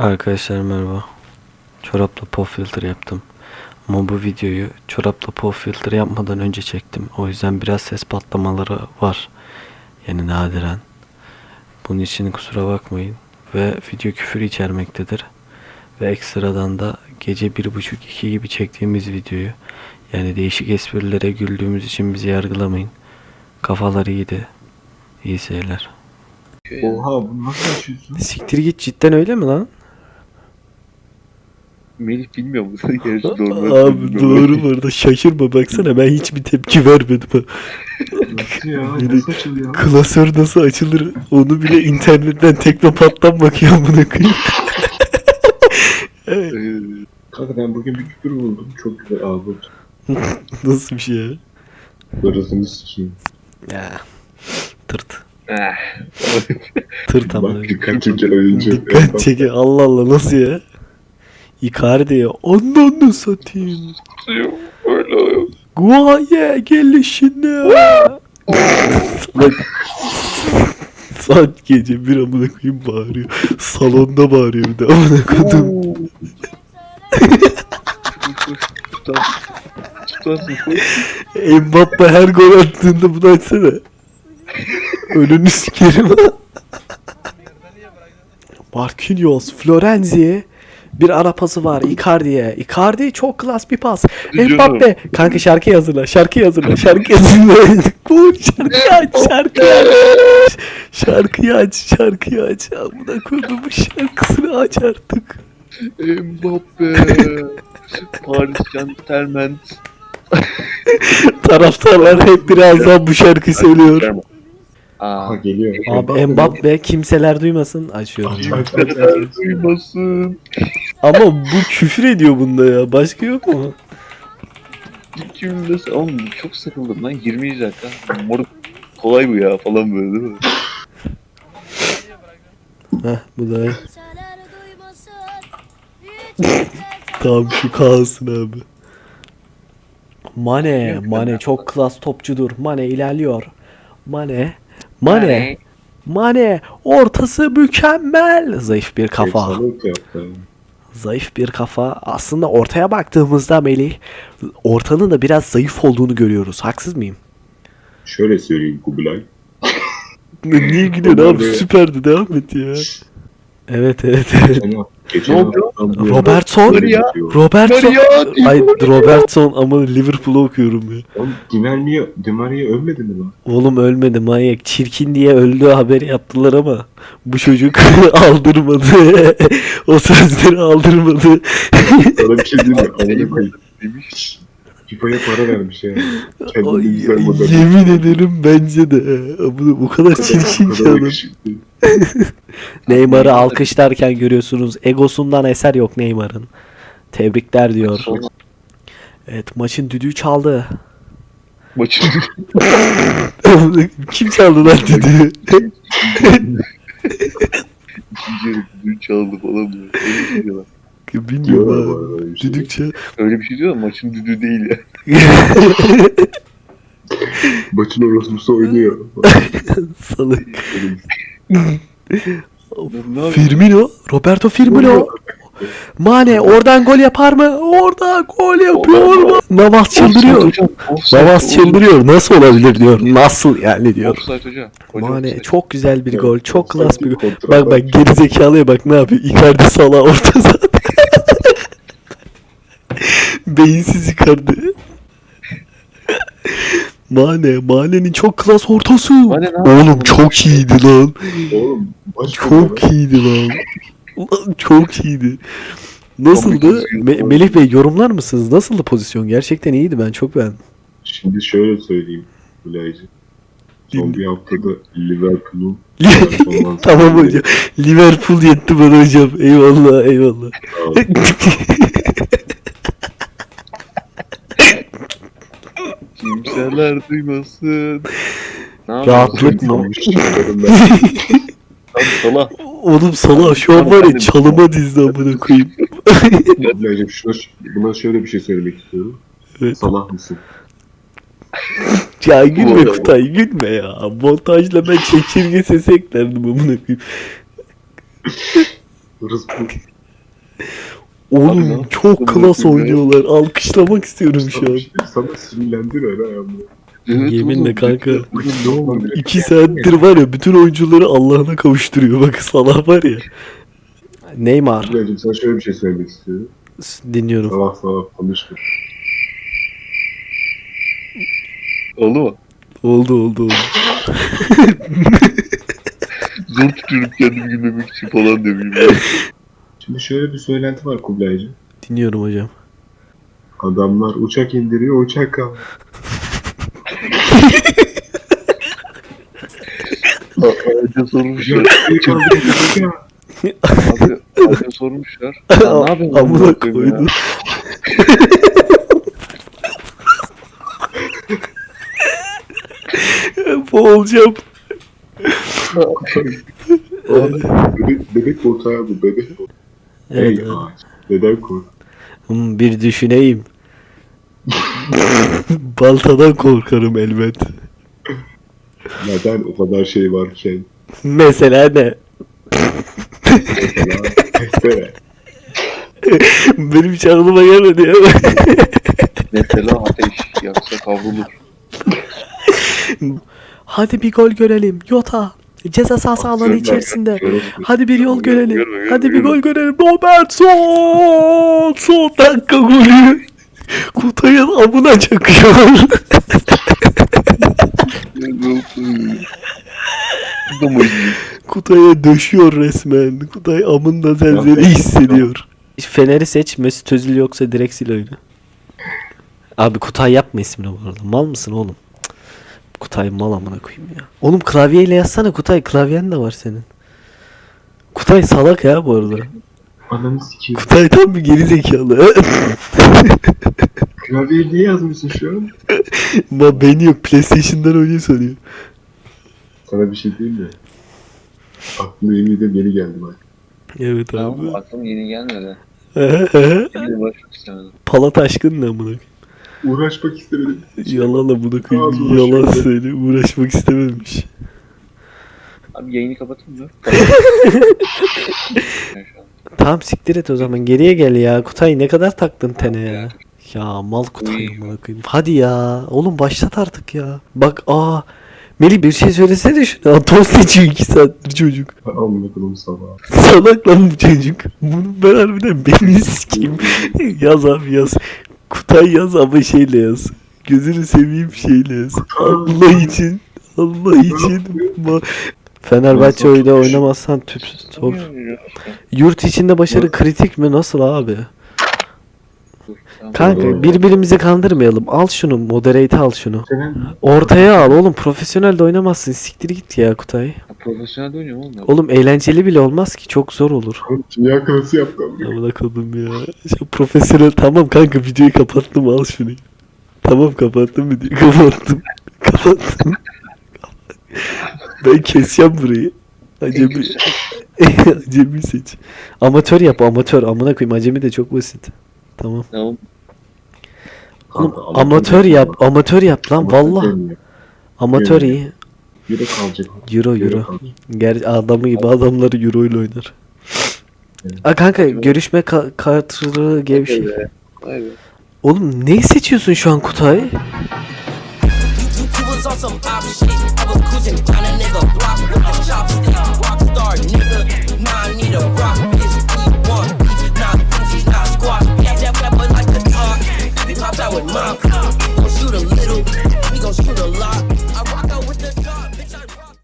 Arkadaşlar merhaba. Çorapla pop filter yaptım. Ama bu videoyu çorapla pop filter yapmadan önce çektim. O yüzden biraz ses patlamaları var. Yani nadiren. Bunun için kusura bakmayın. Ve video küfür içermektedir. Ve ekstradan da gece 1.30-2 gibi çektiğimiz videoyu yani değişik esprilere güldüğümüz için bizi yargılamayın. Kafalar iyiydi. İyi seyirler. Oha bunu nasıl açıyorsun? Siktir git cidden öyle mi lan? Melih bilmiyor mu? Gerçi normal. Abi doğru bu arada şaşırma baksana ben hiçbir tepki vermedim ha. Nasıl ya? Nasıl açılıyor? Klasör nasıl açılır onu bile internetten teknopattan bakıyor amına koyayım. Evet, Ee, Kanka ben bugün bir küfür buldum. Çok güzel abi. nasıl bir şey ya? Barasını sikeyim. Ya. Tırt. eh. Tırt ama. Bak dikkat çeken oyuncu. Dikkat çekiyor. Allah Allah nasıl ya? Icardi. Ondan satayım. Öyle. Guaya gelişine. Bak. Saat gece bir amına koyayım bağırıyor. Salonda bağırıyor bir de amına koydum. Mbappe her gol attığında bunu açsana. Önünü sikerim. Marquinhos, Florenzi. Bir ara pası var Icardi'ye. Icardi çok klas bir pas. Mbappe. Kanka şarkı hazırla. Şarkı hazırla. Şarkı hazırla. Bu şarkıyı aç. Şarkıyı aç. Şarkıyı aç. Şarkıyı aç. Amına koydum bu şarkısını aç artık. Mbappe. Paris Saint-Germain. Taraftarlar hep birazdan bu şarkıyı söylüyor. Aa. Geliyor. Abi Mbappe kimseler duymasın açıyorum. Kimseler duymasın. Ama bu küfür ediyor bunda ya. Başka yok mu? Kim nasıl? Oğlum çok sıkıldım lan. 20 dakika. Moruk kolay bu ya falan böyle değil mi? Heh bu da tam şu kalsın abi. Mane, Mane çok klas topçudur. Mane ilerliyor. Mane, Mane, Mane ortası mükemmel. Zayıf bir kafa. Efsanelik yaptı. Zayıf bir kafa. Aslında ortaya baktığımızda Melih ortanın da biraz zayıf olduğunu görüyoruz. Haksız mıyım? Şöyle söyleyeyim Kubilay. Niye gülüyorsun abi? Süperdi devam et ya. Evet evet evet. Geçen Ne oldu? Robertson. ya. Robertson. Ay Robertson ama Liverpool'u okuyorum ya. Oğlum Di Maria, Di Maria ölmedi mi lan? Oğlum ölmedi manyak. Çirkin diye öldüğü haberi yaptılar ama bu çocuk aldırmadı. o sözleri aldırmadı. Sana bir şey diyeyim mi? Amına koyayım. Demiş. FIFA'ya para vermiş ya. Ay, Kendini güzel model. yemin ederim bence de. Bu, bu kadar çirkin O ki kadar adam. yakışıklı. Neymar'ı alkışlarken görüyorsunuz. Egosundan eser yok Neymar'ın. Tebrikler diyor. Evet maçın düdüğü çaldı. maçın Kim çaldı lan düdüğü? düdüğü çaldı falan. Öyle bir şey diyorlar. Diyorlar Bilmiyorum abi. arada öyle bir şey. Düdük çal. Öyle bir şey diyor ama maçın düdüğü değil ya. Maçın orospusu oynuyor. Salak. Benim- Ne yapayım? Firmino, Roberto Firmino. Mane oradan gol yapar mı? Oradan gol yapıyor mu? Navas çıldırıyor. Navas çıldırıyor. Nasıl olabilir diyor. Nasıl yani diyor. Mane çok güzel bir gol. Çok klas bir gol. Bak bak geri zekalıya bak ne yapıyor. Icardi sala orta saha. Beyinsiz Icardi. Mane, Mane'nin çok klas ortası. Mane? Oğlum çok iyiydi lan. Oğlum Çok iyiydi lan. Ulan çok iyiydi. Nasıldı? Me- Melih Bey yorumlar mısınız? Nasıldı pozisyon? Gerçekten iyiydi ben çok beğendim. Şimdi şöyle söyleyeyim Bilaycı. Son bir haftada Liverpool'un tamam hocam. Liverpool yetti bana hocam. Eyvallah eyvallah. Kimseler duymasın. Ne yapıyorsun? Rahatlık mı? Salah. Oğlum Salah şu an var ya çalıma dizdi amına koyayım. Bilaycım şuna, buna şöyle bir şey söylemek istiyorum. Evet. Salah mısın? Ya gülme. Kutay gülme ya. Montajla ben çekirge sesi eklerdim amına koyayım. Abi Oğlum çok klas oynuyorlar. Alkışlamak istiyorum şu Sana, an. sana sinirlendiler ha. Evet Yeminle kanka. İki saattir var ya bütün oyuncuları Allah'ına kavuşturuyor. Bak Salah var ya. Neymar. Kubilaycığım sana şöyle bir şey söylemek istiyorum. Dinliyorum. Sabah sabah konuşma. Oldu mu? Oldu oldu oldu. Zor tutuyorum kendimi gülmemek için falan demeyeyim ya. Şimdi şöyle bir söylenti var Kubilaycığım. Dinliyorum hocam. Adamlar uçak indiriyor, uçak kaldı. Ağaca sormuşlar. Abi ağaca sormuşlar. Ya ne yapıyorsun? Amına koydum. Boğulacağım. Bebek, bebek ortağı bu, bebek. Evet, Ey evet. ağaç, neden kork? Hmm, bir düşüneyim. Baltadan korkarım elbet. Neden o kadar şey varken? Mesela ne? Mesela testere. Benim hiç aklıma gelmedi ya. Mesela ateş yaksa kavrulur. Hadi bir gol görelim. Yota. Ceza sahası alanı içerisinde. Hadi bir yol görelim. Hadi bir gol görelim. Robertson. Son dakika golü. Kutay'ın amına çakıyor. Da mı? Kutay'a döşüyor resmen. Kutay amında zelzeli hissediyor. Fener'i seç Mesut Özil yoksa direkt sil oyunu. Abi Kutay yapma ismini bu arada. Mal mısın oğlum? Cık. Kutay mal amına koyayım ya. Oğlum klavyeyle yazsana Kutay. Klavyen de var senin. Kutay salak ya bu arada. Ananı sikeyim. Kutay tam bir geri zekalı. Klavyeyi niye yazmışsın şu an? Ma beni yok PlayStation'dan oynuyor sanıyor. Sana bir şey diyeyim mi? Aklıma yemin ediyorum yeni geldi bak. Evet Tamam abi. aklım yeni gelmedi. Şimdi uğraşmak istemedim. Palat aşkın ne amına koyayım. Uğraşmak istemedim. Yalan amına koyayım. uğraşıyor. Yalan söyle. Uğraşmak istememiş. Abi yayını kapatayım mı? Tamam siktir et o zaman geriye gel ya. Kutay ne kadar taktın tene ya. Ya mal Kutay Uy. amına koyayım. Hadi ya. Oğlum başlat artık ya. Bak aa. Melih bir şey söylesene şuna. Atom seçiyor iki saattir çocuk. Amına koyayım sabah. Salak lan bu çocuk. Bunu ben harbiden beynini sikeyim. yaz abi yaz. Kutay yaz ama şeyle yaz. Gözünü seveyim şeyle yaz. Allah için. Allah için. Ma- Fenerbahçe oyunda oynamazsan tüp top. Yurt içinde başarı kritik mi? Nasıl abi? Kanka birbirimizi kandırmayalım. Al şunu, moderate al şunu. Senin Ortaya al oğlum. Profesyonel de oynamazsın. Siktir git ya Kutay. Profesyonel oynuyorum oğlum. ben. Oğlum eğlenceli bile olmaz ki. Çok zor olur. dünya kılısı yaptım. Amına koydum ya. Şu profesyonel tamam kanka videoyu kapattım al şunu. Tamam kapattım videoyu kapattım. kapattım. ben keseceğim burayı. Acemi. acemi seç. Amatör yap amatör. Amına koyayım acemi de çok basit. Tamam. Tamam. Oğlum Kanka, amatör yap, amatör yap lan valla. dönüyor. Amatör Yürü. iyi. Yürü kalacak. Euro Euro. Ger adamı gibi adamları euro ile oynar. Evet. Aa kanka görüşme ka- kartları gibi bir şey. Oğlum neyi seçiyorsun şu an Kutay? You was shit. I was cruising down nigga block with a chopstick. Rockstar nigga, now I need a rock bitch. E1, my mouth. Gonna shoot a little, we gon' shoot a lot.